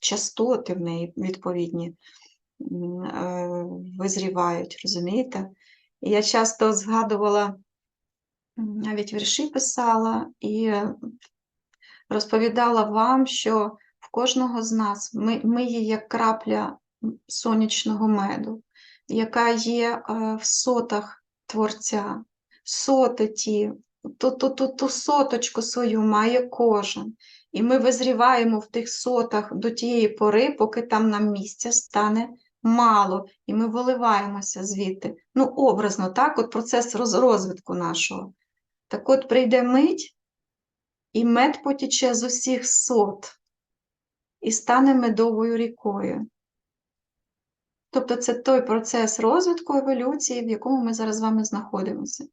частоти в неї відповідні е, визрівають, розумієте? Я часто згадувала, навіть вірші писала і розповідала вам, що в кожного з нас ми, ми є як крапля сонячного меду, яка є е, в сотах Творця, соти ті, ту, ту, ту, ту соточку свою має кожен. І ми визріваємо в тих сотах до тієї пори, поки там нам місця стане мало, і ми виливаємося звідти. Ну, образно, так, от процес розвитку нашого. Так от прийде мить, і мед потіче з усіх сот і стане медовою рікою. Тобто це той процес розвитку еволюції, в якому ми зараз з вами знаходимося.